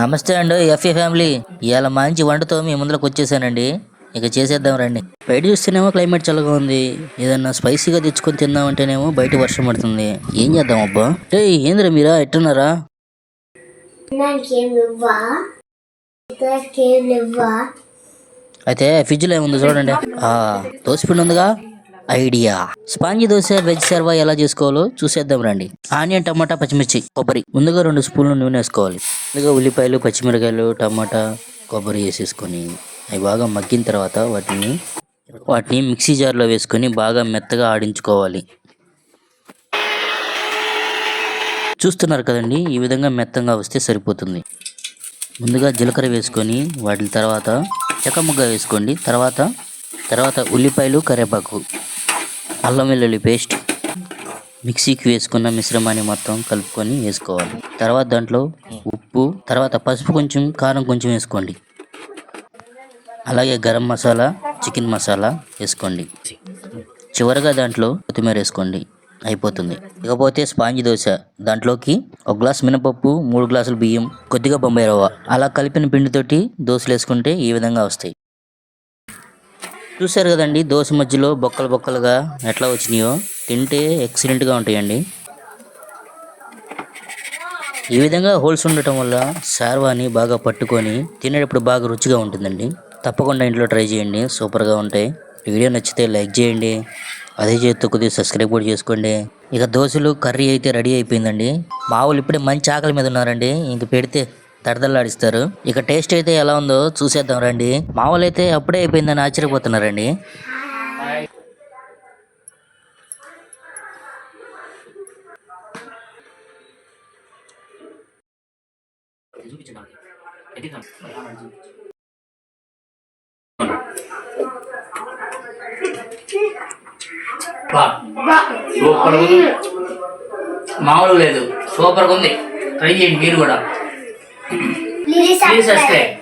నమస్తే అండి FA family. ఇవాళ మంచి వంటతో మీ ముందులోకి వచ్చేసానండి. ఇక చేసేద్దాం రండి. బయట చూస్తేనేమో క్లైమేట్ చల్లగా ఉంది. ఏదన్నా స్పైసీగా తెచ్చుకొని తిందామంటేనేమో బయట వర్షం పడుతుంది. ఏం చేద్దాం అబ్బా? రే ఏంద్రా మీరా? ఎట్టున్నారా? అయితే ఫ్రిడ్జ్లో ఏముంది చూడండి. దోశ పిండి ఉందిగా? ఐడియా. స్పాంజీ దోశ వెజ్ సర్వా ఎలా చేసుకోవాలో చూసేద్దాం రండి. ఆనియన్ టమాటా పచ్చిమిర్చి కొబ్బరి. ముందుగా రెండు స్పూన్లు నూనె వేసుకోవాలి. ముందుగా ఉల్లిపాయలు పచ్చిమిరకాయలు టమాటా కొబ్బరి వేసేసుకొని అవి బాగా మగ్గిన తర్వాత వాటిని వాటిని మిక్సీ జార్లో వేసుకొని బాగా మెత్తగా ఆడించుకోవాలి. చూస్తున్నారు కదండి ఈ విధంగా మెత్తంగా వస్తే సరిపోతుంది. ముందుగా జీలకర్ర వేసుకొని వాటి తర్వాత చెక్కముగ్గ వేసుకోండి. తర్వాత తర్వాత ఉల్లిపాయలు కరివేపాకు. అల్లం వెల్లుల్లి పేస్ట్ మిక్సీకి వేసుకున్న మిశ్రమాన్ని మొత్తం కలుపుకొని వేసుకోవాలి. తర్వాత దాంట్లో ఉప్పు తర్వాత పసుపు కొంచెం కారం కొంచెం వేసుకోండి. అలాగే గరం మసాలా చికెన్ మసాలా వేసుకోండి. చివరగా దాంట్లో కొత్తిమీర వేసుకోండి. అయిపోతుంది. ఇకపోతే స్పాంజి దోశ. దాంట్లోకి ఒక గ్లాస్ మినపప్పు మూడు గ్లాసులు బియ్యం కొద్దిగా బొంబాయి రవ్వ. అలా కలిపిన పిండితోటి దోశలు వేసుకుంటే ఈ విధంగా వస్తాయి. చూశారు కదండి దోశ మధ్యలో బొక్కలు బొక్కలుగా ఎట్లా వచ్చినాయో. తింటే ఎక్సలెంట్గా ఉంటాయండి. ఈ విధంగా హోల్స్ ఉండటం వల్ల శార్వాని బాగా పట్టుకొని తినేటప్పుడు బాగా రుచిగా ఉంటుందండి. తప్పకుండా ఇంట్లో ట్రై చేయండి సూపర్గా ఉంటాయి. వీడియో నచ్చితే లైక్ చేయండి అదే చేతితో కొద్దిగా సబ్స్క్రైబ్ కూడా చేసుకోండి. ఇక దోశలు కర్రీ అయితే రెడీ అయిపోయిందండి. మా ఇప్పుడే మంచి ఆకలి మీద ఉన్నారండి ఇంక పెడితే తడదల్లాడిస్తారు ఇక టేస్ట్ అయితే ఎలా ఉందో చూసేద్దాం రండి. మామూలు అయితే అప్పుడే అయిపోయిందని ఆశ్చర్యపోతున్నారండి. సూపర్ ఉంది. మామూలు లేదు సూపర్ ఉంది. ట్రై చేయండి మీరు కూడా. Please subscribe.